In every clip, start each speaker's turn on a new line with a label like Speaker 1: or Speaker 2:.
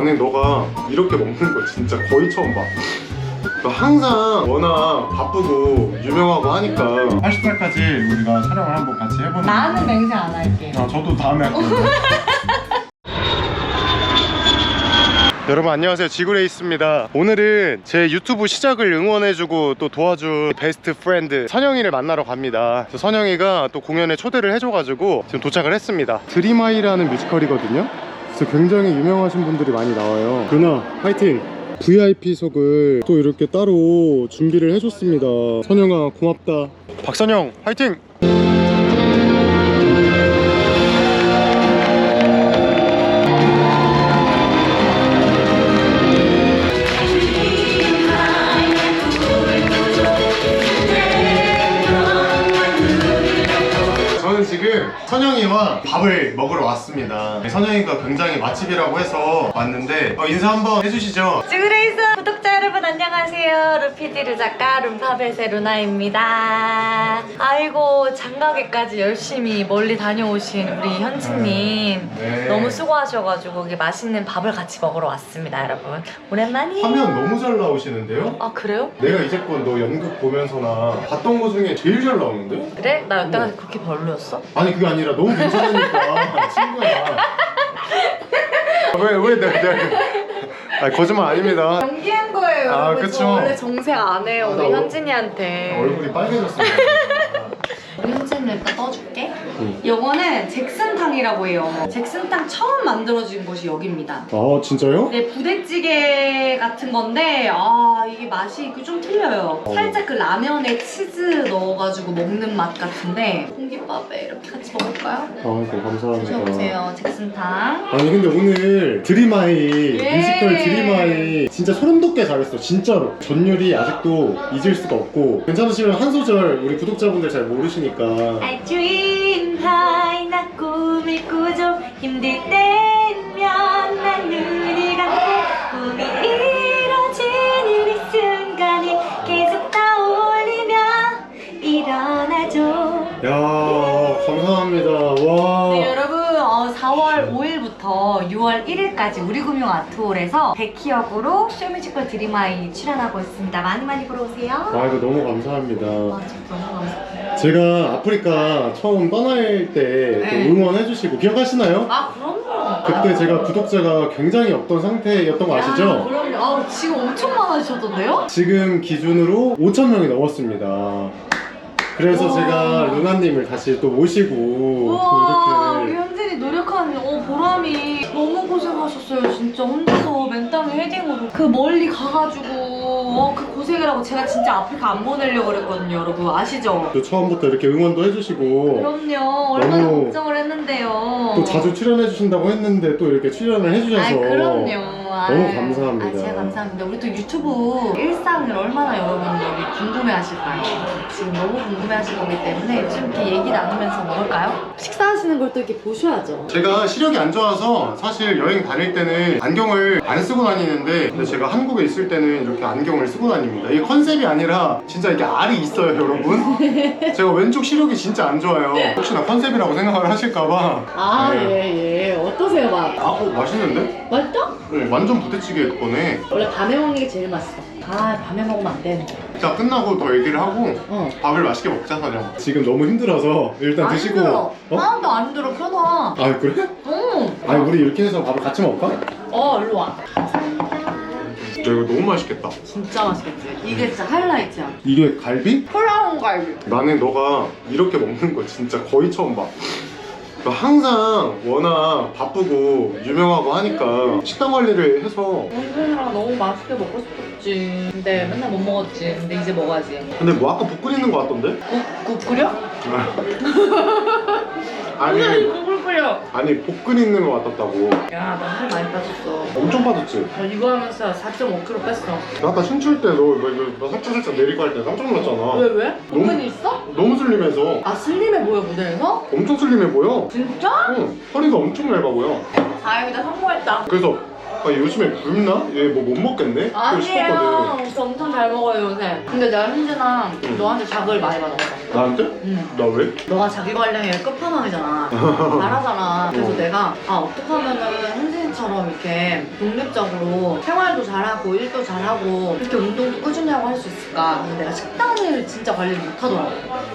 Speaker 1: 나는 너가 이렇게 먹는 거 진짜 거의 처음 봐. 너 항상 워낙 바쁘고 유명하고 하니까. 80살까지 우리가 촬영을 한번 같이 해보는
Speaker 2: 나는 맹세 안 할게.
Speaker 1: 아, 저도 다음에 할 거예요. 여러분 안녕하세요. 지구레이스입니다. 오늘은 제 유튜브 시작을 응원해주고 또 도와준 베스트 프렌드 선영이를 만나러 갑니다. 선영이가 또 공연에 초대를 해줘가지고 지금 도착을 했습니다. 드림아이라는 뮤지컬이거든요 그래서 굉장히 유명하신 분들이 많이 나와요. 누나 화이팅! VIP석을 또 이렇게 따로 준비를 해줬습니다. 선영아 고맙다. 박선영 화이팅 선영이와 밥을 먹으러 왔습니다. 선영이가 굉장히 맛집이라고 해서 왔는데 어, 인사 한번 해주시죠.
Speaker 2: 쭈그레이스 구독자 여러분 안녕하세요. 루피디르 작가 룸파벳의 루나입니다. 아이고 장가게까지 열심히 멀리 다녀오신 우리 현진님
Speaker 1: 네.
Speaker 2: 너무 수고하셔가지고 여기 맛있는 밥을 같이 먹으러 왔습니다, 여러분. 오랜만이에요.
Speaker 1: 화면 너무 잘 나오시는데요?
Speaker 2: 아 그래요?
Speaker 1: 내가 이제껏 너 연극 보면서나 봤던 거 중에 제일 잘 나오는데?
Speaker 2: 그래? 나 여태까지 그렇게 별로였어?
Speaker 1: 아니 그게 아니라 너무 괜찮으니까 친구야. 왜왜 내가 내가 아 거짓말 아닙니다.
Speaker 2: 연기한 거예요.
Speaker 1: 아,
Speaker 2: 여러분.
Speaker 1: 그쵸.
Speaker 2: 저 원래 정색 안 해요.
Speaker 1: 아, 나 얼-
Speaker 2: 현진이한테.
Speaker 1: 얼굴이 빨개졌습니다.
Speaker 2: 현진을 떠줄게.
Speaker 1: 응.
Speaker 2: 요거는 잭슨탕이라고 해요. 잭슨탕 처음 만들어진 곳이 여기입니다.
Speaker 1: 아 진짜요?
Speaker 2: 네, 부대찌개 같은 건데 아 이게 맛이 그좀 틀려요.
Speaker 1: 어.
Speaker 2: 살짝 그 라면에 치즈 넣어가지고 먹는 맛 같은데 공깃밥에 이렇게 같이 먹을까요?
Speaker 1: 아이고 감사합니다.
Speaker 2: 드셔보세요, 잭슨탕.
Speaker 1: 아니 근데 오늘 드림아이
Speaker 2: 예.
Speaker 1: 뮤지컬 드림아이 진짜 소름 돋게 잘했어 진짜로 전율이 아직도 잊을 수가 없고 괜찮으시면 한 소절 우리 구독자분들 잘 모르시니까
Speaker 2: I dream high 나 꿈을 꾸죠. 힘들 때면 난 눈을 감고 꿈이 이뤄지는 이 순간이 계속 떠올리며 일어나죠.
Speaker 1: 야 감사합니다. 와
Speaker 2: 네, 여러분 어, 4월 5일부터 6월 1일까지 우리금융 아트홀에서 백희역으로 쇼뮤지컬 드림아이 출연하고 있습니다 많이 많이 보러 오세요
Speaker 1: 아 이거 너무 감사합니다
Speaker 2: 아, 진짜 너무 감사해요
Speaker 1: 제가 아프리카 처음 떠날 때또
Speaker 2: 네.
Speaker 1: 응원해주시고 기억하시나요?
Speaker 2: 아 그럼요
Speaker 1: 그때 제가 구독자가 굉장히 없던 상태였던 거
Speaker 2: 야,
Speaker 1: 아시죠?
Speaker 2: 그럼요. 아, 지금 엄청 많아지셨던데요?
Speaker 1: 지금 기준으로 5천 명이 넘었습니다. 그래서
Speaker 2: 와.
Speaker 1: 제가 루나님을 다시 또 모시고
Speaker 2: 우와, 우리
Speaker 1: 이렇게
Speaker 2: 현진이 노력한 어, 보람이 너무 고생하셨어요. 진짜 혼자서 맨땅에 헤딩으로 그 멀리 가가지고 어, 그 고생이라고 제가 진짜 아프리카 안 보내려고 그랬거든요. 여러분 아시죠?
Speaker 1: 또 처음부터 이렇게 응원도 해주시고
Speaker 2: 그럼요. 얼마나
Speaker 1: 너무
Speaker 2: 걱정을 했는데요.
Speaker 1: 또 자주 출연해 주신다고 했는데 또 이렇게 출연을 해주셔서
Speaker 2: 아, 그럼요.
Speaker 1: 너무 감사합니다.
Speaker 2: 아, 제가 감사합니다. 우리 또 유튜브 일상을 얼마나 여러분들이 궁금해하실까요? 지금 너무 궁금해하실 거기 때문에 좀 이렇게 얘기 나누면서 먹을까요? 식사하시는 걸 또 이렇게 보셔야죠.
Speaker 1: 제가 시력이 안 좋아서 사실 여행 다닐 때는 안경을 안 쓰고 다니는데 근데 제가 한국에 있을 때는 이렇게 안경을 쓰고 다닙니다. 이게 컨셉이 아니라 진짜 이게 알이 있어요, 여러분. 제가 왼쪽 시력이 진짜 안 좋아요. 혹시나 컨셉이라고 생각을 하실까봐.
Speaker 2: 아,
Speaker 1: 네.
Speaker 2: 예, 예. 어떠세요, 맛?
Speaker 1: 아, 어, 맛있는데?
Speaker 2: 맛있 죠?
Speaker 1: 네, 완전 부대찌개 그거네.
Speaker 2: 원래 밤에 먹는 게 제일 맛있어. 아, 밤에 먹으면 안 되는데.
Speaker 1: 자, 끝나고 더 얘기를 하고
Speaker 2: 어.
Speaker 1: 밥을 맛있게 먹자, 사냥. 지금 너무 힘들어서 일단
Speaker 2: 안
Speaker 1: 드시고.
Speaker 2: 힘들어.
Speaker 1: 어?
Speaker 2: 하나도 안 힘들어, 편하.
Speaker 1: 아, 그래?
Speaker 2: 응.
Speaker 1: 아니, 우리 이렇게 해서 밥을 같이 먹을까?
Speaker 2: 어, 일로 와.
Speaker 1: 야, 이거 너무 맛있겠다.
Speaker 2: 진짜 맛있겠지? 이게 진짜 하이라이트야.
Speaker 1: 이게 갈비?
Speaker 2: 콜라온 갈비.
Speaker 1: 나는 너가 이렇게 먹는 거 진짜 거의 처음 봐. 너 항상 워낙 바쁘고 유명하고 하니까 식단 관리를 해서
Speaker 2: 원준이랑 너무 맛있게 먹고 싶었지. 근데 맨날 못 먹었지. 근데 이제 먹어야지.
Speaker 1: 근데 뭐 아까 국 끓이는 거 같던데?
Speaker 2: 국, 국 끓여?
Speaker 1: 아니
Speaker 2: 국을 끓여.
Speaker 1: 아니 볶은 있는 거 같았다고
Speaker 2: 야, 나 살 많이 빠졌어.
Speaker 1: 엄청 빠졌지?
Speaker 2: 저 이거 하면서 4.5kg 뺐어.
Speaker 1: 나 아까 춤출 때너 살짝 살짝 내리고 할 때 깜짝 놀랐잖아
Speaker 2: 왜, 왜?
Speaker 1: 너무-
Speaker 2: 부분이 있어?
Speaker 1: 너무 슬림해서
Speaker 2: 아, 슬림해 보여, 무대에서?
Speaker 1: 엄청 슬림해 보여
Speaker 2: 진짜?
Speaker 1: 응 허리가 엄청 얇아 보여
Speaker 2: 다행이다, 성공했다.
Speaker 1: 그래서 아, 요즘에 굶나? 얘 뭐 못 먹겠네?
Speaker 2: 아니에요. 저 엄청 잘 먹어요, 요새. 근데 내가 현진아,
Speaker 1: 응.
Speaker 2: 너한테 자극을 많이 받았어.
Speaker 1: 나한테?
Speaker 2: 응.
Speaker 1: 나 왜?
Speaker 2: 너가 자기 관리의 끝판왕이잖아. 잘하잖아. 그래서
Speaker 1: 어.
Speaker 2: 내가 아 어떻게 하면은 현진이 랑 언니처럼 이렇게 독립적으로 생활도 잘하고 일도 잘하고 이렇게 운동도 꾸준히 하고 할 수 있을까? 근데 내가 식단을 진짜 관리를 못하더라고.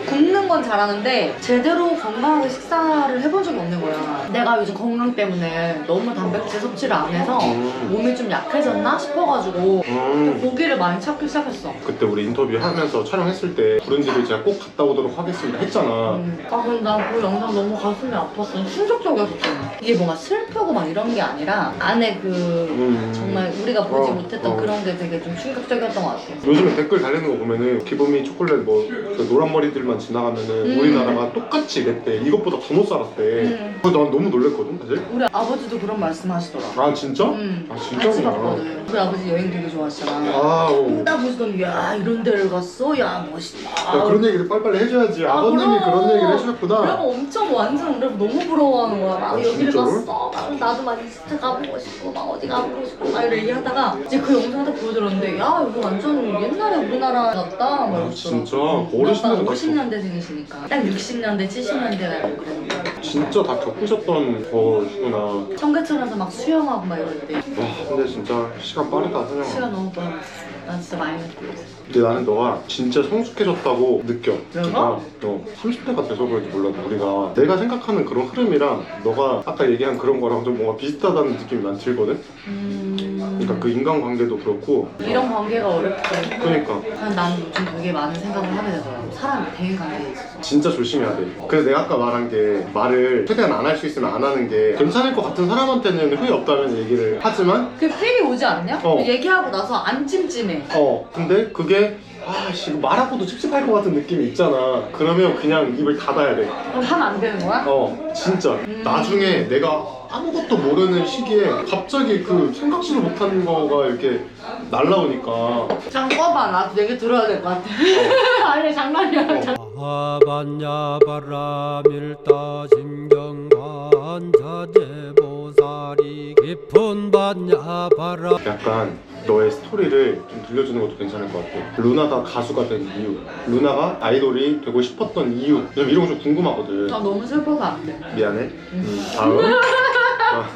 Speaker 2: 굶는 건 잘하는데 제대로 건강하게 식사를 해본 적이 없는 거야. 내가 요즘 건강 때문에 너무 단백질 섭취를 안 해서
Speaker 1: 음.
Speaker 2: 몸이 좀 약해졌나 싶어가지고
Speaker 1: 음.
Speaker 2: 고기를 많이 찾기 시작했어.
Speaker 1: 그때 우리 인터뷰 하면서 촬영했을 때 부른지를 제가 꼭 갔다 오도록 하겠습니다 했잖아.
Speaker 2: 음. 아 근데 나그 영상 너무 가슴이 아팠어. 충격적이었어. 이게 뭔가 슬프고 막 이런 게 아니라 안에 그
Speaker 1: 음.
Speaker 2: 정말 우리가 보지
Speaker 1: 어,
Speaker 2: 못했던
Speaker 1: 어.
Speaker 2: 그런 게 되게 좀 충격적이었던 것 같아.
Speaker 1: 요즘에 댓글 달리는 거 보면은 기범이 초콜릿 뭐 그 노란 머리들만 지나가면은
Speaker 2: 음.
Speaker 1: 우리나라가 똑같이 냈대. 이것보다 더 못 살았대.
Speaker 2: 음.
Speaker 1: 그래서 난 너무 놀랬거든 사실.
Speaker 2: 우리 아버지도 그런 말씀 하시더라.
Speaker 1: 아 진짜?
Speaker 2: 음.
Speaker 1: 아
Speaker 2: 같이
Speaker 1: 진짜구나.
Speaker 2: 봤거든. 우리 아버지 여행 되게 좋아하시잖아.
Speaker 1: 아, 오.
Speaker 2: 나 보시더니 야 이런 데를 갔어? 야 멋있다.
Speaker 1: 야, 그런 얘기를 빨리빨리 해줘야지.
Speaker 2: 아,
Speaker 1: 아버님이
Speaker 2: 그럼.
Speaker 1: 그런 얘기를 해주셨구나.
Speaker 2: 그러면 엄청 완전 너무 부러워하는 거야. 막
Speaker 1: 아,
Speaker 2: 여기를
Speaker 1: 진짜로?
Speaker 2: 갔어. 막 나도 막 진짜 가보고 싶고 막 어디 가보고 싶고 막 이런 얘기하다가 이제 그 영상 딱 보여드렸는데 야 이거 완전 옛날에 우리나라 같다. 막
Speaker 1: 아. 진짜?
Speaker 2: 아빠
Speaker 1: 다
Speaker 2: 50년대생이시니까 딱 60년대 70년대 알고 그랬는 거야.
Speaker 1: 진짜 다 겪으셨던 거구나.
Speaker 2: 청계천에서 막 수영하고 막 이럴
Speaker 1: 때와 근데 진짜 시간 빠르다 선영아.
Speaker 2: 시간 너무 빨라. 난 진짜 많이 느끼고 있어.
Speaker 1: 근데 나는 너가 진짜 성숙해졌다고 느껴.
Speaker 2: 내가?
Speaker 1: 진짜. 너 30대가 돼서 그런지 몰라도 우리가 내가 생각하는 그런 흐름이랑 너가 아까 얘기한 그런 거랑 좀 뭔가 비슷하다는 느낌이 난 들거든?
Speaker 2: 음...
Speaker 1: 그러니까 그 인간관계도 그렇고
Speaker 2: 이런 관계가 어렵대.
Speaker 1: 그러니까
Speaker 2: 난 요즘 되게 많은 생각을 하게 되더라고. 사람이 관계에 있어서.
Speaker 1: 진짜 조심해야 돼. 그래서 내가 아까 말한 게 말을 최대한 안 할 수 있으면 안 하는 게 괜찮을 것 같은 사람한테는 후회 없다면 얘기를 하지만
Speaker 2: 그 필이 오지 않냐?
Speaker 1: 어.
Speaker 2: 얘기하고 나서 안 찜찜해.
Speaker 1: 어 근데 그게 아씨 이거 말하고도 찝찝할 것 같은 느낌이 있잖아. 그러면 그냥 입을 닫아야 돼.
Speaker 2: 그럼 하면 안 되는 거야?
Speaker 1: 어 진짜 나중에 내가 아무것도 모르는 시기에 갑자기 그 생각지도 못한 거가 이렇게 날라오니까
Speaker 2: 장 꺼봐. 나도 얘기 들어야 될 것 같아. 아니 장난이야. 장...
Speaker 3: 하반야 바라밀다 심경관 자제보살이 깊은 반야 바라
Speaker 1: 약간 너의 스토리를 좀 들려주는 것도 괜찮을 것 같아. 루나가 가수가 된 이유, 루나가 아이돌이 되고 싶었던 이유. 왜냐면 이런 거 좀 궁금하거든.
Speaker 2: 나 너무 슬퍼서 안 돼.
Speaker 1: 미안해. 음, 다음. 아,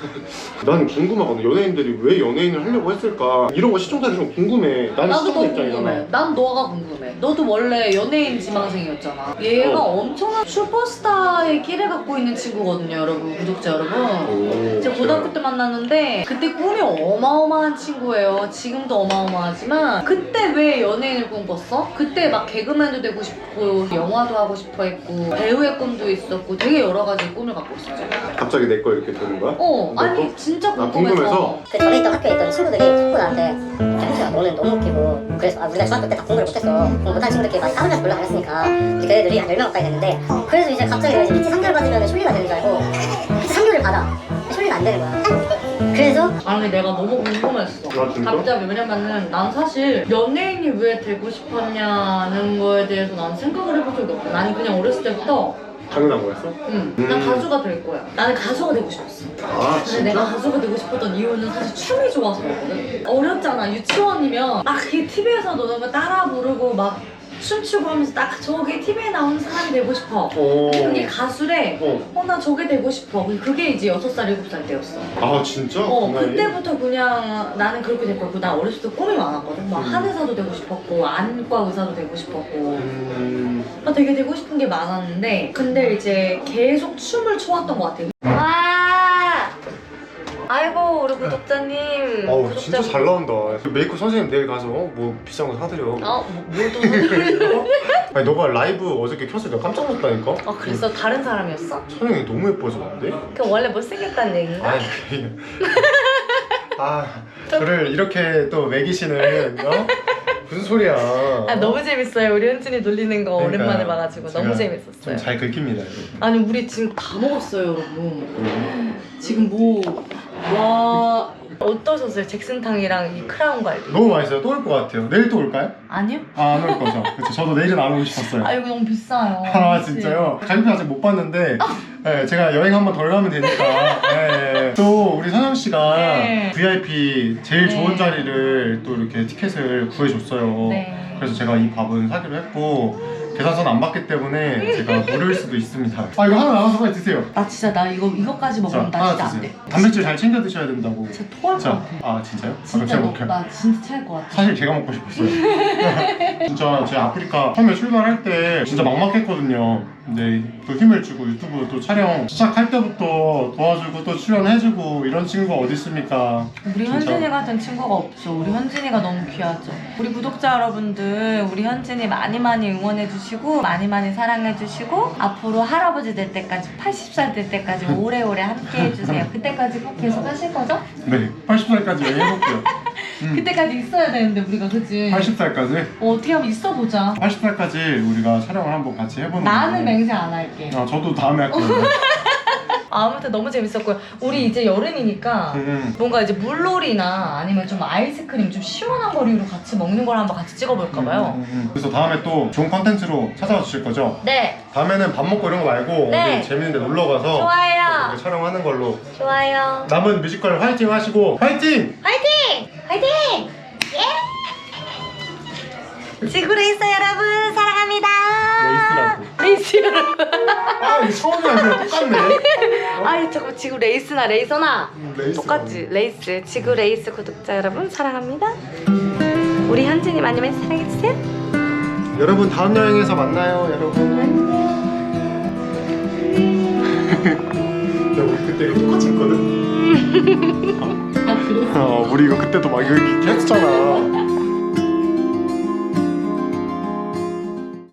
Speaker 1: 난 궁금하거든. 연예인들이 왜 연예인을 하려고 했을까? 이런 거 시청자들이 좀 궁금해. 나는
Speaker 2: 나도
Speaker 1: 시청자
Speaker 2: 너무
Speaker 1: 입장이잖아.
Speaker 2: 궁금해. 난 너가 궁금해. 너도 원래 연예인 지망생이었잖아. 얘가
Speaker 1: 어.
Speaker 2: 엄청난 슈퍼스타의 끼를 갖고 있는 친구거든요, 여러분. 구독자 여러분.
Speaker 1: 오,
Speaker 2: 제가 고등학교 때 만났는데 그때 꿈이 어마어마한 친구예요. 지금도 어마어마하지만 그때 왜 연예인을 꿈꿨어? 그때 막 개그맨도 되고 싶고 영화도 하고 싶어 했고 배우의 꿈도 있었고 되게 여러 가지 꿈을 갖고 있었잖아.
Speaker 1: 갑자기 내 거 이렇게 되는 거야?
Speaker 2: 어,
Speaker 1: 너
Speaker 2: 아니
Speaker 1: 거?
Speaker 2: 진짜
Speaker 1: 나
Speaker 2: 궁금해서.
Speaker 1: 궁금해서?
Speaker 4: 그 전에 있던 학교에 있던 친구들이 자꾸 나한테 현수야 너는 너무 웃기고 그래서 아, 우리가 중학교 때 다 공부를 못했어 공부 못한 친구들끼리 많이 연락 안 했으니까 이제 걔네들이 한 10명 가까이 됐는데 그래서 이제 갑자기 내가 이제 PT 3개월 받으면 쇼리가 되는 줄 알고 PT 3개월을 받아 쇼리가 안 되는 거야 그래서
Speaker 2: 아니 내가 너무 궁금했어.
Speaker 1: 아, 진짜?
Speaker 2: 갑자기 왜냐면은 난 사실 연예인이 왜 되고 싶었냐는 거에 대해서 난 생각을 해본 적이 없어. 나는 그냥 어렸을 때부터
Speaker 1: 당연한 거였어?
Speaker 2: 응, 난
Speaker 1: 음.
Speaker 2: 가수가 될 거야. 나는 가수가 되고 싶었어.
Speaker 1: 아
Speaker 2: 근데 내가
Speaker 1: 진짜?
Speaker 2: 가수가 되고 싶었던 이유는 사실 춤이 좋아서였거든. 어렸잖아. 유치원이면 막 이게 TV에서 노는 거 따라 부르고 막 춤추고 하면서 딱 저게 TV에 나오는 사람이 되고 싶어.
Speaker 1: 어.
Speaker 2: 근데 그게 가수래.
Speaker 1: 어.
Speaker 2: 어, 나 저게 되고 싶어. 그게 이제 6살, 7살 때였어.
Speaker 1: 아 진짜?
Speaker 2: 어,
Speaker 1: 그 나이에?
Speaker 2: 그때부터 그냥 나는 그렇게 됐고, 난 어렸을 때 꿈이 많았거든. 막
Speaker 1: 음.
Speaker 2: 한의사도 되고 싶었고, 안과 의사도 되고 싶었고.
Speaker 1: 음...
Speaker 2: 나 되게 되고 싶은 게 많았는데 근데 이제 계속 춤을 춰왔던 것 같아요 와 아이고 우리 구독자님
Speaker 1: 어우 진짜 잘 나온다 그 메이크업 선생님 내일 가서 어? 뭐 비싼 거 사드려
Speaker 2: 어? 뭐,
Speaker 1: 아니 너가 라이브 어저께 켰을 때 깜짝 놀랐다니까?
Speaker 2: 어 그랬어? 다른 사람이었어?
Speaker 1: 선영이 너무 예뻐졌는데?
Speaker 2: 그럼 원래 못생겼다는 얘기인가?
Speaker 1: 아니 그게 아 저를 이렇게 또 매기시는 어? 무슨 소리야
Speaker 2: 아 너무 재밌어요 우리 현진이 놀리는 거
Speaker 1: 그러니까
Speaker 2: 오랜만에 봐가지고 너무
Speaker 1: 제가
Speaker 2: 재밌었어요
Speaker 1: 좀잘 긁힙니다 여러분.
Speaker 2: 아니 우리 지금 다 먹었어요 여러분
Speaker 1: 음.
Speaker 2: 지금 뭐 와 어떠셨어요? 잭슨탕이랑 이 크라운 갈비
Speaker 1: 너무 맛있어요 또 올 것 같아요 내일 또 올까요?
Speaker 2: 아니요?
Speaker 1: 아 안 올 거죠 그렇죠 저도 내일은 안 오고 싶었어요
Speaker 2: 아 이거 너무 비싸요
Speaker 1: 아
Speaker 2: 그치?
Speaker 1: 진짜요? 가격표 아직 못 봤는데 네, 제가 여행 한 번 덜 가면 되니까 네. 또 우리 선영 씨가
Speaker 2: 네.
Speaker 1: VIP 제일
Speaker 2: 네.
Speaker 1: 좋은 자리를 또 이렇게 티켓을 구해줬어요
Speaker 2: 네.
Speaker 1: 그래서 제가 이 밥은 사기로 했고 계산서는 안 받기 때문에 제가 모를 수도 있습니다. 아 이거 하나 남아서 빨리 드세요.
Speaker 2: 나 진짜 나 이거 이거까지 먹으면 나 진짜 안 돼.
Speaker 1: 단백질 잘 챙겨 드셔야 된다고.
Speaker 2: 진짜 토할 것
Speaker 1: 자,
Speaker 2: 같아.
Speaker 1: 아 진짜요? 아, 그럼
Speaker 2: 진짜
Speaker 1: 제가
Speaker 2: 너,
Speaker 1: 먹게요.
Speaker 2: 나 진짜 체할 것 같아.
Speaker 1: 사실 제가 먹고 싶었어요. 진짜 제 아프리카 처음에 출발할 때 진짜 막막했거든요. 근데 또 힘을 주고 유튜브 또 촬영 시작할 때부터 도와주고 또 출연해주고 이런 친구가 어디 있습니까?
Speaker 2: 우리
Speaker 1: 진짜.
Speaker 2: 현진이 같은 친구가 없죠. 우리 현진이가 너무 귀하죠. 우리 구독자 여러분들, 우리 현진이 많이 많이 응원해 주시 고, 많이 많이 사랑해 주시고, 앞으로 할아버지 될 때까지, 80살 될 때까지 오래오래 함께 해주세요. 그때까지 꼭 계속 하실 거죠?
Speaker 1: 네, 80살까지 여행해볼게요. 음,
Speaker 2: 그때까지 있어야 되는데, 우리가, 그치?
Speaker 1: 80살까지?
Speaker 2: 어, 어떻게 하면 있어 보자.
Speaker 1: 80살까지 우리가 촬영을 한번 같이 해보는
Speaker 2: 나는. 맹세 안 할게.
Speaker 1: 아, 저도 다음에 할게요.
Speaker 2: 아무튼 너무 재밌었고요. 우리 이제 여름이니까,
Speaker 1: 음,
Speaker 2: 뭔가 이제 물놀이나 아니면 좀 아이스크림 좀 시원한 거리로 같이 먹는 걸 한번 같이 찍어볼까 봐요.
Speaker 1: 음, 음, 음. 그래서 다음에 또 좋은 컨텐츠로 찾아와 주실 거죠?
Speaker 2: 네,
Speaker 1: 다음에는 밥 먹고 이런 거 말고
Speaker 2: 네.
Speaker 1: 어디 재밌는 데 놀러 가서
Speaker 2: 좋아요.
Speaker 1: 이렇게 촬영하는 걸로
Speaker 2: 좋아요.
Speaker 1: 남은 뮤지컬 화이팅 하시고 화이팅!
Speaker 2: 화이팅! 화이팅! 예! 지구레이서 여러분 사랑합니다.
Speaker 1: 레이스. 아 처음이 아니라 똑같네.
Speaker 2: 아이 자꾸 지구 레이스나 레이서나
Speaker 1: 음, 레이스.
Speaker 2: 똑같지 레이스 지구 레이스 구독자 여러분 사랑합니다. 우리 현진이 많이 많이 사랑해주세요.
Speaker 1: 여러분 다음 여행에서 만나요 여러분. 야 우리 그때 이거 똑같이 했거든.
Speaker 2: 아?
Speaker 1: 어 우리 이거 그때도 막 여기 했었잖아.